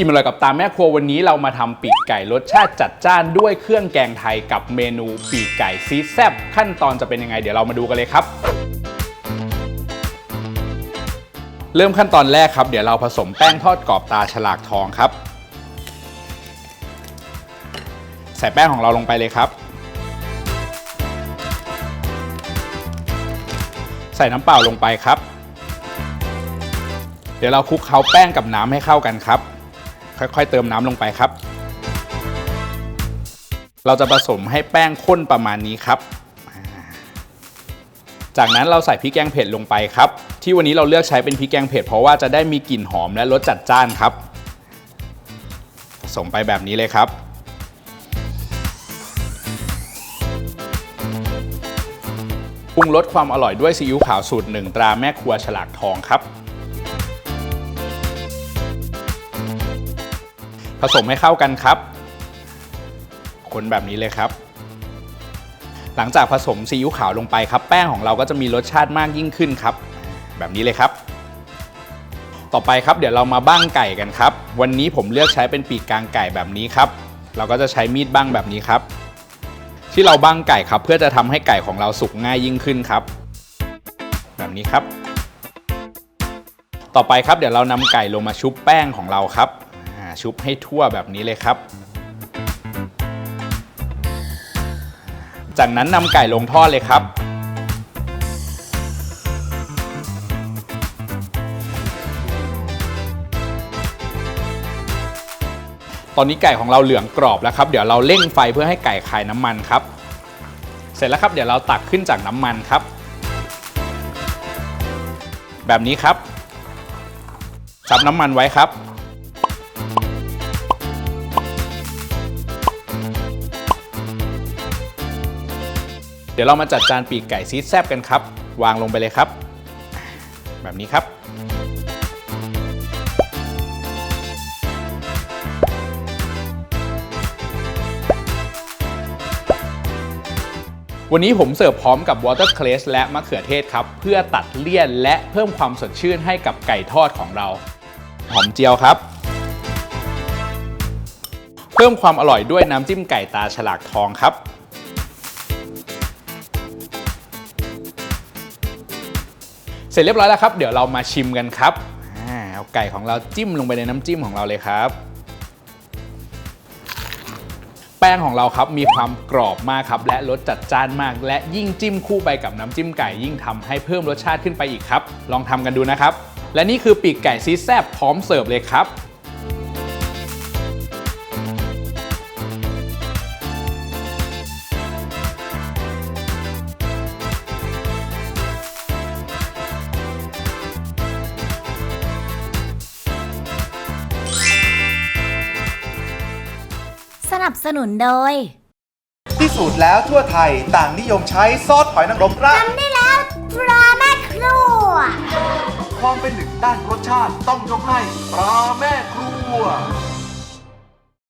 อิ่มอร่อยกับตาแม่ครัววันนี้เรามาทำปีกไก่รสชาติจัดจ้านด้วยเครื่องแกงไทยกับเมนูปีกไก่ซีแซบขั้นตอนจะเป็นยังไงเดี๋ยวเรามาดูกันเลยครับ เริ่มขั้นตอนแรกครับ เดี๋ยวเราผสมแป้งทอดกรอบตาฉลากทองครับ ใส่แป้งของเราลงไปเลยครับ ใส่น้ำเปล่าลงไปครับ เดี๋ยวเราคลุกเคล้าแป้งกับน้ำให้เข้ากันครับ ค่อยๆ เติมน้ำลงไปครับ เราจะผสมให้แป้งข้นประมาณนี้ครับ จากนั้นเราใส่พริกแกงเผ็ดลงไปครับ ที่วันนี้เราเลือกใช้เป็นพริกแกงเผ็ดเพราะว่าจะได้มีกลิ่นหอมและรสจัดจ้านครับ ผสมไปแบบนี้เลยครับปรุงรสความอร่อยด้วยซีอิ๊วขาวสูตรหนึ่งตราแม่ครัวฉลากทองครับ ผสมให้เข้ากันครับ คนแบบนี้เลยครับ หลังจากผสมซีอิ๊วขาวลงไปครับ แป้งของเราก็จะมีรสชาติมากยิ่งขึ้นครับ แบบนี้เลยครับ ต่อไปครับเดี๋ยวเรามาบ้างไก่กันครับ วันนี้ผมเลือกใช้เป็นปีกกลางไก่แบบนี้ครับ เราก็จะใช้มีดบ้างแบบนี้ครับ ที่เราบ้างไก่ครับ เพื่อจะทำให้ไก่ของเราสุกง่ายยิ่งขึ้นครับ แบบนี้ครับ ต่อไปครับเดี๋ยวเรานำไก่ลงมาชุบแป้งของเราครับ ชุบให้ทั่วแบบนี้เลยครับ จากนั้นนำไก่ลงทอดเลยครับ ตอนนี้ไก่ของเราเหลืองกรอบแล้วครับ เดี๋ยวเราเร่งไฟเพื่อให้ไก่คายน้ำมันครับ เสร็จแล้วครับเดี๋ยวเราตักขึ้นจากน้ำมันครับ แบบนี้ครับซับน้ำมันไว้ครับ ดี๋ยวเรามาจัดจานปีกไก่ซีดแซบกันครับ วางลงไปเลยครับ แบบนี้ครับ วันนี้ผมเสิร์ฟพร้อมกับวอเตอร์เคลสและมะเขือเทศครับ เพื่อตัดเลี่ยนและเพิ่มความสดชื่นให้กับไก่ทอดของเรา หอมเจียวครับเพิ่มความอร่อยด้วยน้ำจิ้มไก่ตาฉลากทองครับ ร็จเรียบร้อยแล้วครับ เดี๋ยวเรามาชิมกันครับอ่าเอาไก่ของเราจิ้มลงไปในน้ำจิ้มของเราเลยครับ แป้งของเราครับมีความกรอบมากครับ และรสจัดจ้านมาก และยิ่งจิ้มคู่ไปกับน้ำจิ้มไก่ยิ่งทำให้เพิ่มรสชาติขึ้นไปอีกครับ ลองทำกันดูนะครับ และนี่คือปีกไก่ซีแซบพร้อมเสิร์ฟเลยครับ สนับสนุนโดยพิสูจน์แล้วทั่วไทยต่างนิยมใช้ซอสหอยนางรมราดทำได้แล้วตราแม่ครัว ความเป็นหนึ่งด้านรสชาติต้องยกให้ปลาแม่ครัว